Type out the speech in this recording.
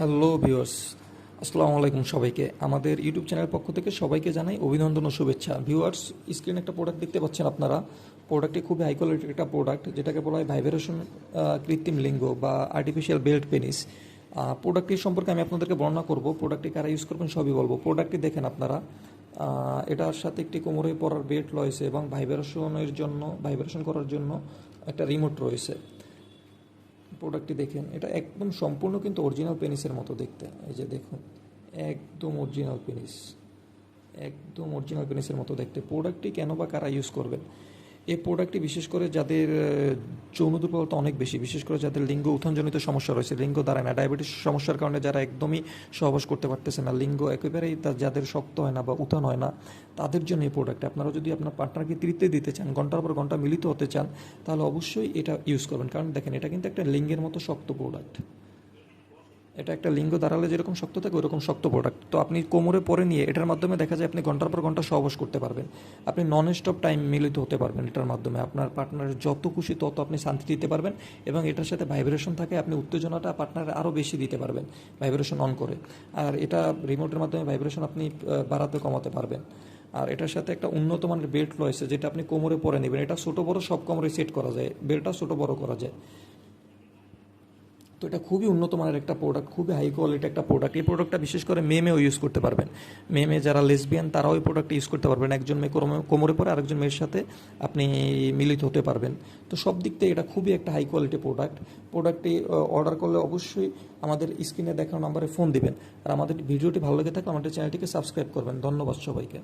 Hello viewers আসসালামু আলাইকুম সবাইকে। আমাদের ইউটিউব চ্যানেলের পক্ষ থেকে সবাইকে জানাই অভিনন্দন ও শুভেচ্ছা। ভিউয়ার্স স্ক্রিনে একটা প্রোডাক্ট দেখতে পাচ্ছেন আপনারা। প্রোডাক্টটি খুবই হাই কোয়ালিটির একটা প্রোডাক্ট যেটাকে বলা হয় ভাইব্রেশন কৃত্রিম লিঙ্গ বা আর্টিফিশিয়াল বেল্ট পেনিস প্রোডাক্টটি সম্পর্কে আমি আপনাদেরকে বর্ণনা করব। প্রোডাক্টটি কারা ইউজ করবেন সবই বলব। প্রোডাক্টটি দেখেন আপনারা। এটার সাথে একটি কোমরে পরার বেল্ট রয়েছে এবং ভাইব্রেশনের জন্য ভাইব্রেশন করার জন্য একটা রিমোট রয়েছে। প্রোডাক্টটি দেখেন, এটা একদম সম্পূর্ণ কিন্তু অরিজিনাল পেনিসের মতো দেখতে। এই যে দেখুন, একদম অরিজিনাল পেনিস একদম অরিজিনাল পেনিসের মতো দেখতে। প্রোডাক্টটি কেন বা কারা ইউজ করবেন? এই প্রোডাক্টটি বিশেষ করে যাদের যৌন দুর্বলতা অনেক বেশি, বিশেষ করে যাদের লিঙ্গ উত্থানজনিত সমস্যা রয়েছে, লিঙ্গ দাঁড়ায় না ডায়াবেটিস সমস্যার কারণে যারা একদমই সহবাস করতে পারতেছে না, লিঙ্গ একেবারেই যাদের শক্ত হয় না বা উত্থান হয় না, তাদের জন্য এই প্রোডাক্ট আপনারা যদি আপনার পার্টনারকে তৃপ্তি দিতে চান, ঘণ্টার পর ঘণ্টা মিলিত হতে চান, তাহলে অবশ্যই এটা ইউজ করবেন। কারণ দেখেন, এটা কিন্তু একটা লিঙ্গের মতো শক্ত প্রোডাক্ট এটা একটা লিঙ্গ দাঁড়ালে যেরকম শক্ত থাকে, ওরকম শক্ত প্রোডাক্ট তো আপনি কোমরে পরে নিয়ে, এটার মাধ্যমে দেখা যায় আপনি ঘণ্টার পর ঘণ্টা সহবাস করতে পারবেন। আপনি নন স্টপ টাইম মিলিত হতে পারবেন এটার মাধ্যমে। আপনার পার্টনারের যত খুশি তত আপনি শান্তি দিতে পারবেন এবং এটার সাথে ভাইব্রেশন থাকে, আপনি উত্তেজনাটা পার্টনারে আরও বেশি দিতে পারবেন ভাইব্রেশন অন করে। আর এটা রিমোটের মাধ্যমে ভাইব্রেশন আপনি বাড়াতে কমাতে পারবেন। আর এটার সাথে একটা উন্নত মানের বেল্ট রয়েছে যেটা আপনি কোমরে পরে নেবেন। এটা ছোটো বড় সব কোমরে সেট করা যায়। বেল্টটা ছোটো বড় করা যায়। এটা খুবই উন্নত মানের একটা প্রোডাক্ট খুবই হাই কোয়ালিটি একটা প্রোডাক্ট এই প্রোডাক্টটা বিশেষ করে মেয়েও ইউজ করতে পারবেন। মেয়ে যারা লেসবিয়ান তারাও এই প্রোডাক্টটা ইউজ করতে পারবেন। একজন মেয়ে কোমরে পরে আরেকজন মেয়ের সাথে আপনি মিলিত হতে পারবেন। তো সব দিক থেকে এটা খুবই একটা হাই কোয়ালিটি প্রোডাক্ট প্রোডাক্টটি অর্ডার করলে অবশ্যই আমাদের স্ক্রিনে দেখানো নাম্বারে ফোন দিবেন। আর আমাদের ভিডিওটি ভালো লেগে থাকলে আমাদের চ্যানেলটিকে সাবস্ক্রাইব করবেন। ধন্যবাদ সবাইকে।